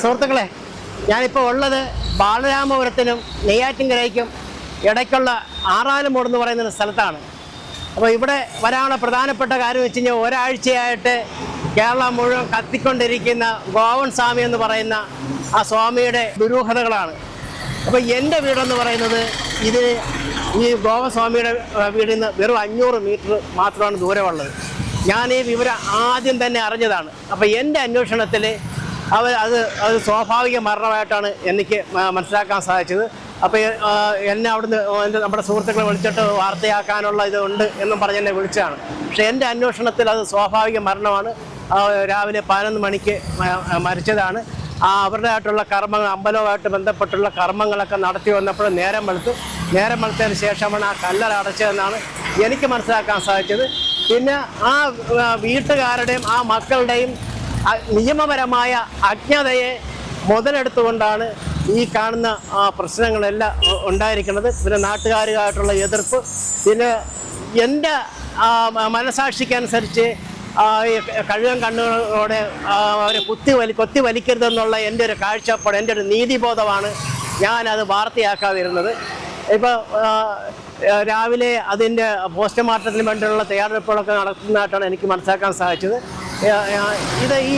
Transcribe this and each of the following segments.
സുഹൃത്തുക്കളെ ഞാനിപ്പോൾ ഉള്ളത് ബാലരാമപുരത്തിനും നെയ്യാറ്റിൻകരയ്ക്കും ഇടയ്ക്കുള്ള ആറാലുമൂട് എന്ന് പറയുന്ന സ്ഥലത്താണ്. അപ്പോൾ ഇവിടെ വരാനുള്ള പ്രധാനപ്പെട്ട കാര്യം വെച്ച് കഴിഞ്ഞാൽ ഒരാഴ്ചയായിട്ട് കേരളം മുഴുവൻ കത്തിക്കൊണ്ടിരിക്കുന്ന ഗോവൻ സ്വാമി എന്ന് പറയുന്ന ആ സ്വാമിയുടെ ദുരൂഹതകളാണ്. അപ്പോൾ എന്റെ വീടെന്ന് പറയുന്നത് ഇത് ഈ ഗോവസ്വാമിയുടെ സ്വാമിയുടെ വീടിൽ നിന്ന് വെറും അഞ്ഞൂറ് മീറ്റർ മാത്രമാണ് ദൂരമുള്ളത്. ഞാൻ ഈ വിവരം ആദ്യം തന്നെ അറിഞ്ഞതാണ്. അപ്പോൾ എന്റെ അന്വേഷണത്തിൽ അവർ അത് അത് സ്വാഭാവിക മരണമായിട്ടാണ് എനിക്ക് മനസ്സിലാക്കാൻ സാധിച്ചത്. അപ്പോൾ എന്നെ അവിടുന്ന് എന്റെ നമ്മുടെ സുഹൃത്തുക്കളെ വിളിച്ചിട്ട് വാർത്തയാക്കാനുള്ള ഇത് ഉണ്ട് എന്നും പറഞ്ഞ് എന്നെ വിളിച്ചതാണ്. പക്ഷേ എന്റെ അന്വേഷണത്തിൽ അത് സ്വാഭാവിക മരണമാണ്. രാവിലെ പതിനൊന്ന് മണിക്ക് മരിച്ചതാണ്. ആ അവരുടെയായിട്ടുള്ള കർമ്മങ്ങൾ അമ്പലവുമായിട്ട് ബന്ധപ്പെട്ടുള്ള കർമ്മങ്ങളൊക്കെ നടത്തി വന്നപ്പോൾ നേരം വെളുത്തു. നേരം വെളുത്തതിന് ശേഷമാണ് ആ കല്ലറ അടച്ചതെന്നാണ് എനിക്ക് മനസ്സിലാക്കാൻ സാധിച്ചത്. പിന്നെ ആ വീട്ടുകാരുടെയും ആ മക്കളുടെയും നിയമപരമായ അജ്ഞതയെ മുതലെടുത്തുകൊണ്ടാണ് ഈ കാണുന്ന ആ, പ്രശ്നങ്ങളെല്ലാം ഉണ്ടായിരിക്കുന്നത്. പിന്നെ നാട്ടുകാരുമായിട്ടുള്ള എതിർപ്പ്. പിന്നെ എന്റെ മനസാക്ഷിക്കനുസരിച്ച് കഴുകൻ കണ്ണുകളോടെ അവരെ കുത്തി വലി കൊത്തി വലിക്കരുതെന്നുള്ള എന്റെ ഒരു കാഴ്ചപ്പാട് എന്റെ ഒരു നീതിബോധമാണ് ഞാനത് വാർത്തയാക്കാതിരുന്നത്. ഇപ്പോൾ രാവിലെ അതിന്റെ പോസ്റ്റ്മോർട്ടത്തിന് വേണ്ടിയുള്ള തയ്യാറെടുപ്പുകളൊക്കെ നടത്തുന്നതായിട്ടാണ് എനിക്ക് മനസ്സിലാക്കാൻ സാധിച്ചത്. ഇത് ഈ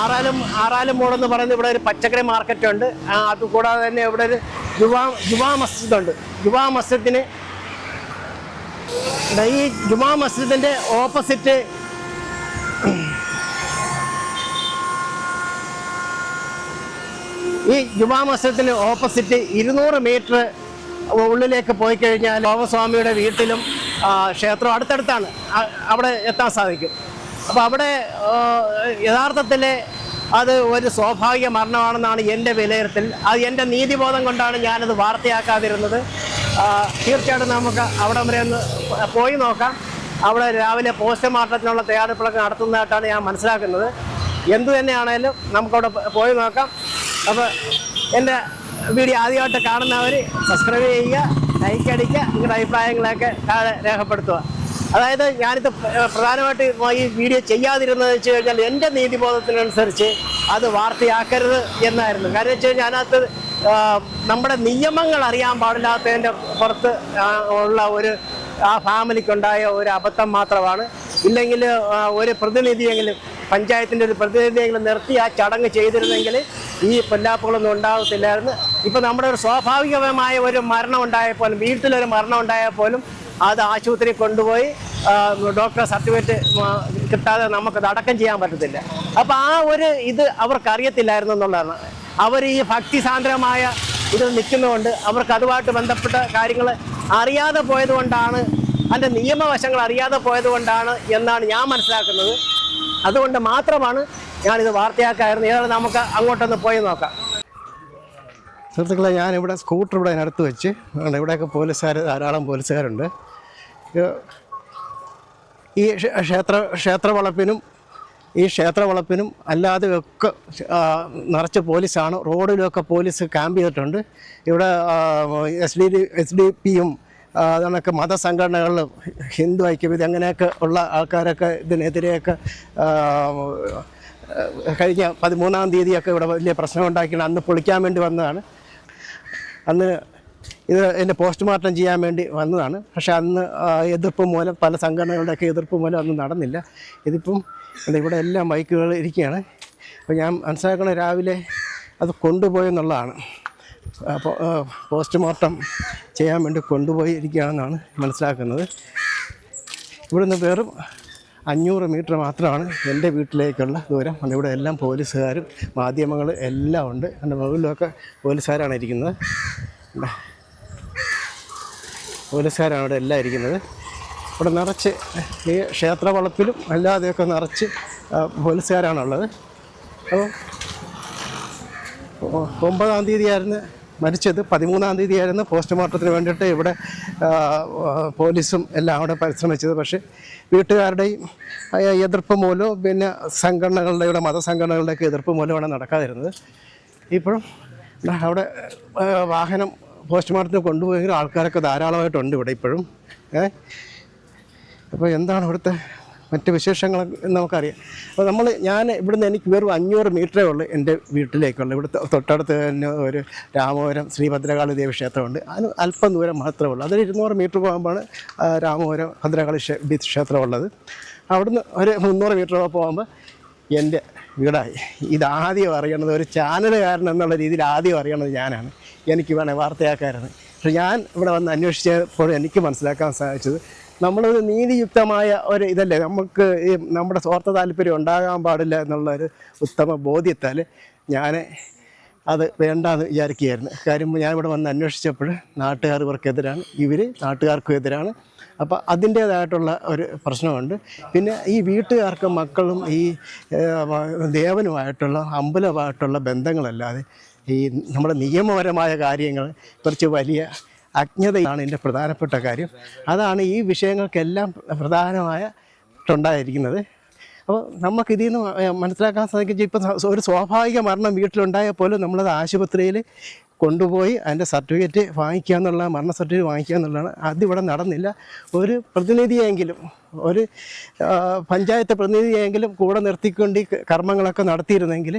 ആറാലും ആറാലും മോളെന്ന് പറയുന്ന ഇവിടെ ഒരു പച്ചക്കറി മാർക്കറ്റ് ഉണ്ട്. അതുകൂടാതെ തന്നെ ഇവിടെ ഒരു ജുവാ ജുവാ മസ്ജിദ് ഉണ്ട്. ജുവാ മസ്ജിദിന് ഈ ജുമാ മസ്ജിദിന്റെ ഓപ്പോസിറ്റ് ഈ ജുമാ മസ്ജിദിന് ഓപ്പോസിറ്റ് ഇരുന്നൂറ് മീറ്റർ ഉള്ളിലേക്ക് പോയി കഴിഞ്ഞാൽ ലോകസ്വാമിയുടെ വീട്ടിലും ക്ഷേത്രം അടുത്തടുത്താണ്. അവിടെ എത്താൻ സാധിക്കും. അപ്പോൾ അവിടെ യഥാർത്ഥത്തിൽ അത് ഒരു സ്വാഭാവിക മരണമാണെന്നാണ് എന്റെ വിലയിരുത്തൽ. അത് എന്റെ നീതിബോധം കൊണ്ടാണ് ഞാനത് വാർത്തയാക്കാതിരുന്നത്. തീർച്ചയായിട്ടും നമുക്ക് അവിടെ വരെ ഒന്ന് പോയി നോക്കാം. അവിടെ രാവിലെ പോസ്റ്റ്മോർട്ടത്തിനുള്ള തയ്യാറെടുപ്പുകളൊക്കെ നടത്തുന്നതായിട്ടാണ് ഞാൻ മനസ്സിലാക്കുന്നത്. എന്തു തന്നെയാണേലും നമുക്കവിടെ പോയി നോക്കാം. അപ്പോൾ എന്റെ വീഡിയോ ആദ്യമായിട്ട് കാണുന്നവർ സബ്സ്ക്രൈബ് ചെയ്യുക ലൈക്ക് അടിക്കുക നിങ്ങളുടെ അഭിപ്രായങ്ങളൊക്കെ താഴെ രേഖപ്പെടുത്തുക. അതായത് ഞാനിത് പ്ര- പ്രധാനമായിട്ട് ഈ വീഡിയോ ചെയ്യാതിരുന്നത് വെച്ച് കഴിഞ്ഞാൽ എന്റെ നീതിബോധത്തിനനുസരിച്ച് അത് വാർത്തയാക്കരുത് എന്നായിരുന്നു. കാരണം വെച്ച് കഴിഞ്ഞാൽ അതിനകത്ത് നമ്മുടെ നിയമങ്ങൾ അറിയാൻ പാടില്ലാത്തതിന്റെ പുറത്ത് ഉള്ള ഒരു ആ ഫാമിലിക്കുണ്ടായ ഒരു അബദ്ധം മാത്രമാണ്. ഇല്ലെങ്കിൽ ഒരു പ്രതിനിധിയെങ്കിലും പഞ്ചായത്തിന്റെ ഒരു പ്രതിനിധിയെങ്കിലും നിർത്തി ആ ചടങ്ങ് ചെയ്തിരുന്നെങ്കിൽ ഈ പൊല്ലാപ്പുകളൊന്നും ഉണ്ടാകത്തില്ലായിരുന്നു. ഇപ്പം നമ്മുടെ ഒരു സ്വാഭാവികമായ ഒരു മരണം ഉണ്ടായപ്പോലും വീട്ടിലൊരു മരണം ഉണ്ടായപ്പോലും അത് ആശുപത്രി കൊണ്ടുപോയി ഡോക്ടർ സർട്ടിഫിക്കറ്റ് കിട്ടാതെ നമുക്കത് അടക്കം ചെയ്യാൻ പറ്റത്തില്ല. അപ്പോൾ ആ ഒരു ഇത് അവർക്ക് അറിയത്തില്ലായിരുന്നു എന്നുള്ളതാണ്. അവർ ഈ ഭക്തി സാന്ദ്രമായ ഇത് നിൽക്കുന്നതുകൊണ്ട് അവർക്ക് അതുമായിട്ട് ബന്ധപ്പെട്ട കാര്യങ്ങൾ അറിയാതെ പോയതുകൊണ്ടാണ് അതിന്റെ നിയമവശങ്ങൾ അറിയാതെ പോയതുകൊണ്ടാണ് എന്നാണ് ഞാൻ മനസ്സിലാക്കുന്നത്. അതുകൊണ്ട് മാത്രമാണ് ഞാനിത് വാർത്തയാക്കായിരുന്നു ഏതാണ് നമുക്ക് അങ്ങോട്ടൊന്ന് പോയി നോക്കാം. സുഹൃത്തുക്കളെ ഞാനിവിടെ സ്കൂട്ടർ ഇവിടെ അതിനടുത്ത് വെച്ച്. ഇവിടെയൊക്കെ പോലീസുകാർ ധാരാളം പോലീസുകാരുണ്ട്. ഈ ക്ഷേത്ര ക്ഷേത്ര വളപ്പിനും ഈ ക്ഷേത്ര വളപ്പിനും അല്ലാതെ ഒക്കെ നിറച്ച് പോലീസാണ്. റോഡിലൊക്കെ പോലീസ് ക്യാമ്പ് ചെയ്തിട്ടുണ്ട്. ഇവിടെ എസ് ഡി എസ് ഡി പിയും അതൊക്കെ മതസംഘടനകളിലും ഹിന്ദു ഐക്യവേദി അങ്ങനെയൊക്കെ ഉള്ള ആൾക്കാരൊക്കെ ഇതിനെതിരെയൊക്കെ കഴിഞ്ഞ പതിമൂന്നാം തീയതിയൊക്കെ ഇവിടെ വലിയ പ്രശ്നം ഉണ്ടാക്കിയാണ് അന്ന് പൊളിക്കാൻ വേണ്ടി വന്നതാണ്. അന്ന് ഇത് എന്റെ പോസ്റ്റ്മോർട്ടം ചെയ്യാൻ വേണ്ടി വന്നതാണ്. പക്ഷെ അന്ന് എതിർപ്പ് മൂലം പല സംഘടനകളുടെയൊക്കെ എതിർപ്പ് മൂലം അന്ന് നടന്നില്ല. ഇതിപ്പം ഇവിടെ എല്ലാം ബൈക്കുകൾ ഇരിക്കുകയാണ്. അപ്പോൾ ഞാൻ മനസ്സിലാക്കണ രാവിലെ അത് കൊണ്ടുപോയെന്നുള്ളതാണ് പോസ്റ്റ്മോർട്ടം ചെയ്യാൻ വേണ്ടി കൊണ്ടുപോയി ഇരിക്കുകയാണെന്നാണ് മനസ്സിലാക്കുന്നത്. ഇവിടുന്ന് വെറും അഞ്ഞൂറ് മീറ്റർ മാത്രമാണ് എന്റെ വീട്ടിലേക്കുള്ള ദൂരം. ഇവിടെ എല്ലാം പോലീസുകാരും മാധ്യമങ്ങൾ എല്ലാം ഉണ്ട്. എന്റെ മുകളിലൊക്കെ പോലീസുകാരാണ് ഇരിക്കുന്നത്. പോലീസുകാരാണ് ഇവിടെ എല്ലാം ഇരിക്കുന്നത്. ഇവിടെ നിറച്ച് ഈ ക്ഷേത്ര വളപ്പിലും അല്ലാതെയൊക്കെ നിറച്ച് പോലീസുകാരാണുള്ളത്. അപ്പോൾ ഒമ്പതാം തീയതിയായിരുന്നു മരിച്ചത്. പതിമൂന്നാം തീയതിയായിരുന്നു പോസ്റ്റ്മോർട്ടത്തിന് വേണ്ടിയിട്ട് ഇവിടെ പോലീസും എല്ലാം അവിടെ പരിശ്രമിച്ചത്. പക്ഷേ വീട്ടുകാരുടെയും എതിർപ്പ് മൂലവും പിന്നെ സംഘടനകളുടെ ഇവിടെ മതസംഘടനകളുടെയൊക്കെ എതിർപ്പ് മൂലമാണ് നടക്കാതിരുന്നത്. ഇപ്പോഴും അവിടെ വാഹനം പോസ്റ്റ്മോർട്ടത്തിന് കൊണ്ടുപോയെങ്കിൽ ആൾക്കാരൊക്കെ ധാരാളമായിട്ടുണ്ട് ഇവിടെ ഇപ്പോഴും. ഏ? അപ്പോൾ എന്താണ് ഇവിടുത്തെ മറ്റ് വിശേഷങ്ങൾ നമുക്കറിയാം. അപ്പോൾ നമ്മൾ ഞാൻ ഇവിടുന്ന് എനിക്ക് വെറും അഞ്ഞൂറ് മീറ്ററേ ഉള്ളൂ എന്റെ വീട്ടിലേക്കുള്ളൂ. ഇവിടുത്തെ തൊട്ടടുത്ത് തന്നെ ഒരു രാമപുരം ശ്രീഭദ്രകാളി ദേവി ക്ഷേത്രമുണ്ട് അതിന് അല്പം ദൂരം മാത്രമേ ഉള്ളൂ. അതിന് ഇരുന്നൂറ് മീറ്റർ പോകുമ്പോഴാണ് രാമപുരം ഭദ്രകാളി ക്ഷേത്രം ഉള്ളത് അവിടുന്ന് ഒരു മുന്നൂറ് മീറ്റർ പോകുമ്പോൾ എന്റെ വീടായി. ഇതാദ്യം അറിയണത് ഒരു ചാനലുകാരൻ എന്നുള്ള രീതിയിൽ ആദ്യം അറിയണത് ഞാനാണ്. എനിക്ക് വേണേ വാർത്തയാക്കായിരുന്നു പക്ഷെ ഞാൻ ഇവിടെ വന്ന് അന്വേഷിച്ചപ്പോൾ എനിക്ക് മനസ്സിലാക്കാൻ സാധിച്ചത് നമ്മളൊരു നീതിയുക്തമായ ഒരു ഇതല്ലേ? നമുക്ക് ഈ നമ്മുടെ സ്വാർത്ഥ താല്പര്യം ഉണ്ടാകാൻ പാടില്ല എന്നുള്ളൊരു ഉത്തമ ബോധ്യത്താൽ ഞാൻ അത് വേണ്ടാന്ന് വിചാരിക്കുകയായിരുന്നു. കാര്യം ഞാൻ ഇവിടെ വന്ന് അന്വേഷിച്ചപ്പോൾ നാട്ടുകാർ ഇവർക്കെതിരാണ്. ഇവർ നാട്ടുകാർക്കും എതിരാണ്. അപ്പോൾ അതിന്റേതായിട്ടുള്ള ഒരു പ്രശ്നമുണ്ട്. പിന്നെ ഈ വീട്ടുകാർക്കും മക്കളും ഈ ദേവനുമായിട്ടുള്ള അമ്പലമായിട്ടുള്ള ബന്ധങ്ങളല്ലാതെ ഈ നമ്മുടെ നിയമപരമായ കാര്യങ്ങൾ കുറച്ച് വലിയ അജ്ഞതയാണ് എന്റെ പ്രധാനപ്പെട്ട കാര്യം. അതാണ് ഈ വിഷയങ്ങൾക്കെല്ലാം പ്രധാനമായ ഉണ്ടായിരിക്കുന്നത്. അപ്പോൾ നമുക്ക് ഇതിൽ നിന്ന് മനസ്സിലാക്കാൻ സാധിക്കും ഇപ്പോൾ ഒരു സ്വാഭാവിക മരണം വീട്ടിലുണ്ടായ പോലും നമ്മളത് ആശുപത്രിയിൽ കൊണ്ടുപോയി അതിന്റെ സർട്ടിഫിക്കറ്റ് വാങ്ങിക്കുക എന്നുള്ള മരണ സർട്ടിഫിക്കറ്റ് വാങ്ങിക്കുക എന്നുള്ളതാണ്. അതിവിടെ നടന്നില്ല. ഒരു പ്രതിനിധിയെങ്കിലും ഒരു പഞ്ചായത്ത് പ്രതിനിധിയെങ്കിലും കൂടെ നിർത്തിക്കൊണ്ട് കർമ്മങ്ങളൊക്കെ നടത്തിയിരുന്നെങ്കിൽ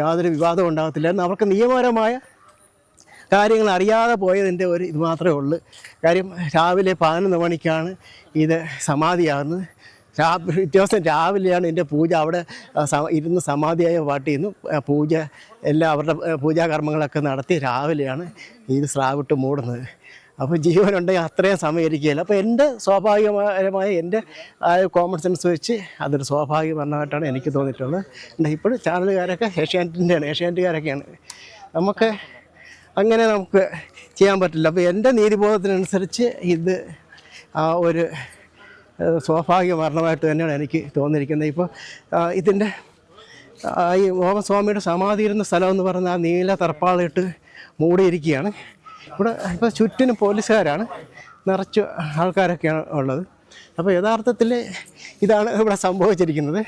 യാതൊരു വിവാദവും ഉണ്ടാകത്തില്ലായിരുന്നു അവർക്ക് നിയമപരമായ കാര്യങ്ങൾ അറിയാതെ പോയതിന്റെ ഒരു ഇത് മാത്രമേ ഉള്ളൂ. കാര്യം രാവിലെ പതിനൊന്ന് മണിക്കാണ് ഇത് സമാധിയാകുന്നത്. പിറ്റേ ദിവസം രാവിലെയാണ് എന്റെ പൂജ. അവിടെ ഇരുന്ന് സമാധിയായ പാട്ടിൽ നിന്ന് പൂജ എല്ലാം അവരുടെ പൂജാകർമ്മങ്ങളൊക്കെ നടത്തി രാവിലെയാണ് ഇത് സ്രാവിട്ട് മൂടുന്നത്. അപ്പോൾ ജീവനുണ്ടെങ്കിൽ അത്രയും സമയം അപ്പോൾ എന്റെ സ്വാഭാവികമായ എന്റെ കോമൺ സെൻസ് വെച്ച് അതൊരു സ്വാഭാവിക മരണമായിട്ടാണ് എനിക്ക് തോന്നിയിട്ടുള്ളത്. ഇപ്പോഴും ചാനലുകാരൊക്കെ ഏഷ്യാനെറ്റിന്റെയാണ് ഏഷ്യാനെറ്റുകാരൊക്കെയാണ്. നമുക്ക് അങ്ങനെ നമുക്ക് ചെയ്യാൻ പറ്റില്ല. അപ്പോൾ എന്റെ നീതിബോധത്തിനനുസരിച്ച് ഇത് ഒരു സ്വാഭാവിക മരണമായിട്ട് തന്നെയാണ് എനിക്ക് തോന്നിയിരിക്കുന്നത്. ഇപ്പോൾ ഇതിന്റെ ഈ ഓമസ്വാമിയുടെ സമാധി ഇരുന്ന സ്ഥലം എന്ന് പറഞ്ഞാൽ ആ നീല തർപ്പാളിട്ട് മൂടിയിരിക്കുകയാണ്. ഇവിടെ ഇപ്പോൾ ചുറ്റിനും പോലീസുകാരാണ് നിറച്ച് ആൾക്കാരൊക്കെയാണ് ഉള്ളത്. അപ്പോൾ യഥാർത്ഥത്തിൽ ഇതാണ് ഇവിടെ സംഭവിച്ചിരിക്കുന്നത്.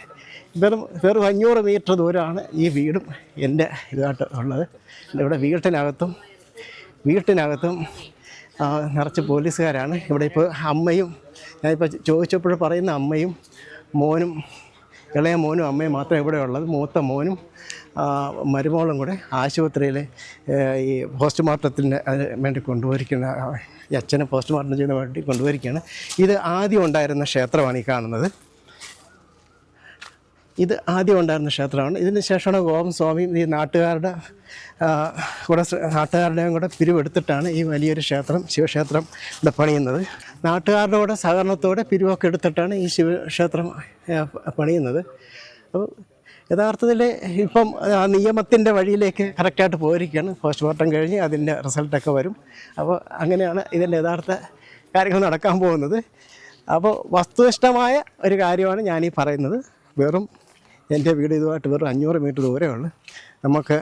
വെറും വെറും അഞ്ഞൂറ് മീറ്റർ ദൂരമാണ് ഈ വീടും എന്റെ ഇതായിട്ട് ഉള്ളത്. ഇവിടെ വീട്ടിനകത്തും വീട്ടിനകത്തും നിറച്ച് പോലീസുകാരാണ്. ഇവിടെ ഇപ്പോൾ അമ്മയും ഞാനിപ്പോൾ ചോദിച്ചപ്പോൾ പറയുന്ന അമ്മയും മോനും ഇളയ മോനും അമ്മയും മാത്രം ഇവിടെ ഉള്ളത്. മൂത്ത മോനും മരുമോളും കൂടെ ആശുപത്രിയിൽ ഈ പോസ്റ്റ്മോർട്ടത്തിന് വേണ്ടി കൊണ്ടുപോയിരിക്കുന്ന അച്ഛനെ പോസ്റ്റ്മോർട്ടം ചെയ്യുന്ന വേണ്ടി കൊണ്ടുപോയിരിക്കുകയാണ് ഇത് ആദ്യം ഉണ്ടായിരുന്ന ക്ഷേത്രമാണ് ഈ കാണുന്നത്. ഇത് ആദ്യം ഉണ്ടായിരുന്ന ക്ഷേത്രമാണ്. ഇതിന് ശേഷമാണ് ഗോപം സ്വാമി ഈ നാട്ടുകാരുടെ കൂടെ നാട്ടുകാരുടെയും കൂടെ പിരിവെടുത്തിട്ടാണ് ഈ വലിയൊരു ക്ഷേത്രം ശിവക്ഷേത്രം ഇവിടെ പണിയുന്നത്. നാട്ടുകാരുടെ കൂടെ സഹകരണത്തോടെ പിരിവൊക്കെ എടുത്തിട്ടാണ് ഈ ശിവക്ഷേത്രം പണിയുന്നത്. അപ്പോൾ യഥാർത്ഥത്തിൽ ഇപ്പം ആ നിയമത്തിന്റെ വഴിയിലേക്ക് കറക്റ്റായിട്ട് പോയിരിക്കുകയാണ്. പോസ്റ്റ്മോർട്ടം കഴിഞ്ഞ് അതിന്റെ റിസൾട്ടൊക്കെ വരും. അപ്പോൾ അങ്ങനെയാണ് ഇതിന്റെ യഥാർത്ഥ കാര്യങ്ങൾ നടക്കാൻ പോകുന്നത്. അപ്പോൾ വസ്തുനിഷ്ഠമായ ഒരു കാര്യമാണ് ഞാനീ പറയുന്നത്. വെറും എന്റെ വീട് ഇതുമായിട്ട് വെറും അഞ്ഞൂറ് മീറ്റർ ദൂരമേ ഉള്ളൂ നമുക്ക്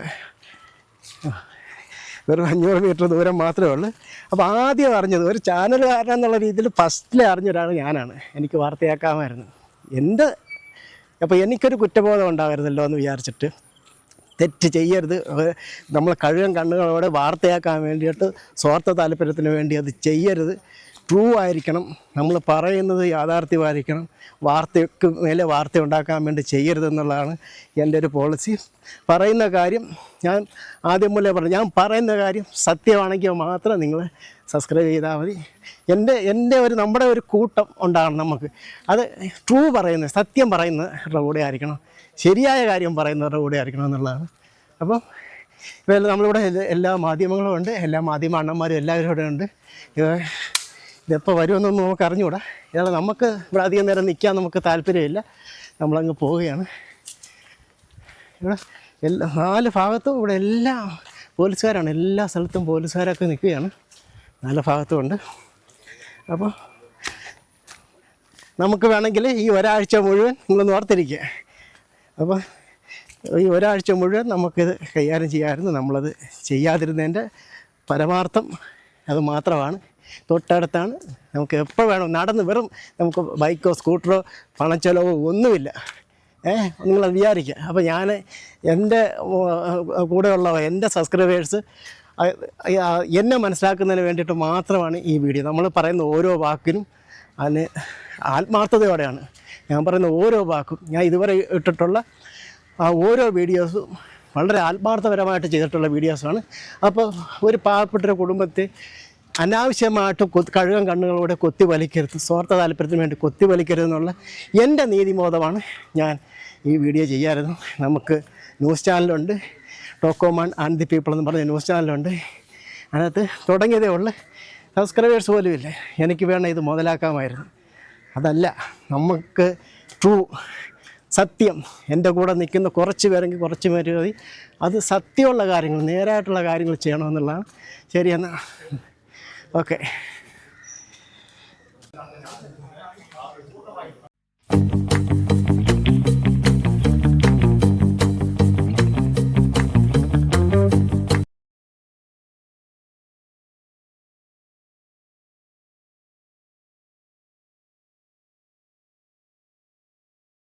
വെറും അഞ്ഞൂറ് മീറ്റർ ദൂരം മാത്രമേ ഉള്ളൂ. അപ്പോൾ ആദ്യം അറിഞ്ഞത് ഒരു ചാനലുകാരൻ എന്നുള്ള രീതിയിൽ ഫസ്റ്റിൽ അറിഞ്ഞ ഒരാൾ ഞാനാണ്. എനിക്ക് വാർത്തയാക്കാമായിരുന്നു. എന്റെ അപ്പോൾ എനിക്കൊരു കുറ്റബോധം ഉണ്ടാകരുതല്ലോ എന്ന് വിചാരിച്ചിട്ട് തെറ്റ് ചെയ്യരുത്. നമ്മൾ കഴുകൻ കണ്ണുകളോടെ വാർത്തയാക്കാൻ വേണ്ടിയിട്ട് സ്വാർത്ഥ താല്പര്യത്തിന് വേണ്ടി അത് ചെയ്യരുത്. ട്രൂ ആയിരിക്കണം നമ്മൾ പറയുന്നത് യാഥാർത്ഥ്യമായിരിക്കണം. വാർത്തയ്ക്ക് മേലെ വാർത്ത ഉണ്ടാക്കാൻ വേണ്ടി ചെയ്യരുതെന്നുള്ളതാണ് എന്റെ ഒരു പോളിസി പറയുന്ന കാര്യം ഞാൻ ആദ്യം മുതലേ പറഞ്ഞു. ഞാൻ പറയുന്ന കാര്യം സത്യമാണെങ്കിൽ മാത്രം നിങ്ങൾ സബ്സ്ക്രൈബ് ചെയ്താൽ മതി. എന്റെ എന്റെ ഒരു നമ്മുടെ ഒരു കൂട്ടം ഉണ്ടാകണം നമുക്ക്. അത് ട്രൂ പറയുന്ന സത്യം പറയുന്നവരുടെ കൂടെ ആയിരിക്കണം. ശരിയായ കാര്യം പറയുന്നവരുടെ കൂടെ ആയിരിക്കണം എന്നുള്ളതാണ്. അപ്പം ഇപ്പോൾ നമ്മളിവിടെ എല്ലാ- മാധ്യമങ്ങളും ഉണ്ട്. എല്ലാ മാധ്യമ അണ്ണന്മാരും എല്ലാവരും ഇവിടെ ഉണ്ട്. ഇതെപ്പോൾ വരുമെന്നൊന്നും നമുക്ക് അറിഞ്ഞുകൂടാ. ഇതാണ് നമുക്ക് ഇവിടെ അധികം നേരം നിൽക്കാൻ നമുക്ക് താല്പര്യമില്ല. നമ്മളങ്ങ് പോവുകയാണ്. ഇവിടെ എല്ലാ നാല് ഭാഗത്തും ഇവിടെ എല്ലാ പോലീസുകാരാണ്. എല്ലാ സ്ഥലത്തും പോലീസുകാരൊക്കെ നിൽക്കുകയാണ്. നാല് ഭാഗത്തുമുണ്ട് അപ്പോൾ നമുക്ക് വേണമെങ്കിൽ ഈ ഒരാഴ്ച മുഴുവൻ നിങ്ങളൊന്ന് ഓർത്തിരിക്കുക അപ്പോൾ ഈ ഒരാഴ്ച മുഴുവൻ നമുക്കിത് കൈകാര്യം ചെയ്യാമായിരുന്നു. നമ്മളത് ചെയ്യാതിരുന്നതിന്റെ പരമാർത്ഥം അത് മാത്രമാണ്. തൊട്ടടുത്താണ്. നമുക്ക് എപ്പോൾ വേണം നടന്ന് വെറും നമുക്ക് ബൈക്കോ സ്കൂട്ടറോ പണച്ചെലവോ ഒന്നുമില്ല. ഏ നിങ്ങളത് വിചാരിക്കുക അപ്പോൾ ഞാൻ എന്റെ കൂടെയുള്ള എന്റെ സബ്സ്ക്രൈബേഴ്സ് എന്നെ മനസ്സിലാക്കുന്നതിന് വേണ്ടിയിട്ട് മാത്രമാണ് ഈ വീഡിയോ. നമ്മൾ പറയുന്ന ഓരോ വാക്കിനും അതിന് ആത്മാർത്ഥതയോടെയാണ്. ഞാൻ പറയുന്ന ഓരോ വാക്കും ഞാൻ ഇതുവരെ ഇട്ടിട്ടുള്ള ആ ഓരോ വീഡിയോസും വളരെ ആത്മാർത്ഥപരമായിട്ട് ചെയ്തിട്ടുള്ള വീഡിയോസാണ്. അപ്പോൾ ഒരു പാവപ്പെട്ട കുടുംബത്തെ അനാവശ്യമായിട്ട് കഴുകൻ കണ്ണുകളോടെ കൊത്തി വലിക്കരുത്. സ്വാർത്ഥ താല്പര്യത്തിന് വേണ്ടി കൊത്തി വലിക്കരുതെന്നുള്ള എന്റെ നീതിബോധമാണ് ഞാൻ ഈ വീഡിയോ ചെയ്യാറുണ്ട് നമുക്ക് ന്യൂസ് ചാനലുണ്ട്. ടോക്കോമാൻ ആൻഡ് ദി പീപ്പിൾ എന്ന് പറഞ്ഞ ന്യൂസ് ചാനലുണ്ട്. അതിനകത്ത് തുടങ്ങിയതേ ഉള്ളു. സബ്സ്ക്രൈബേഴ്സ് പോലും ഇല്ല. എനിക്ക് വേണം ഇത് മുതലാക്കാമായിരുന്നു. അതല്ല നമുക്ക് ട്രൂ സത്യം എന്റെ കൂടെ നിൽക്കുന്ന കുറച്ച് പേരെങ്കിൽ കുറച്ച് പേര് മതി. അത് സത്യമുള്ള കാര്യങ്ങൾ നേരായിട്ടുള്ള കാര്യങ്ങൾ ചെയ്യണമെന്നുള്ളതാണ്. ശരിയെന്നാ ഓക്കെ